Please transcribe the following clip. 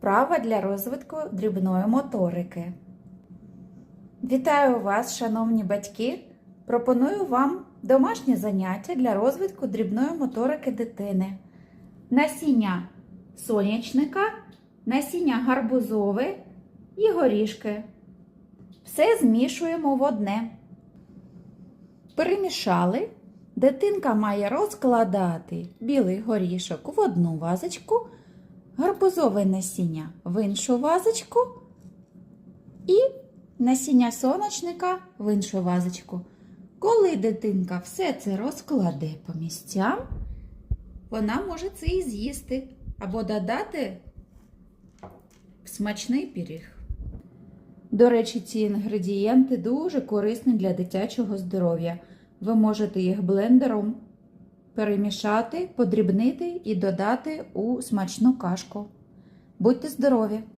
Вправа для розвитку дрібної моторики. Вітаю вас, шановні батьки! Пропоную вам домашнє заняття для розвитку дрібної моторики дитини. Насіння сонячника, насіння гарбузове і горішки. Все змішуємо в одне. Перемішали. Дитинка має розкладати білий горішок в одну вазочку, гарбузове насіння в іншу вазочку і насіння сонячника в іншу вазочку. Коли дитинка все це розкладе по місцям, вона може це і з'їсти або додати в смачний пиріг. До речі, ці інгредієнти дуже корисні для дитячого здоров'я. Ви можете їх блендером перемішати, подрібнити і додати у смачну кашку. Будьте здорові!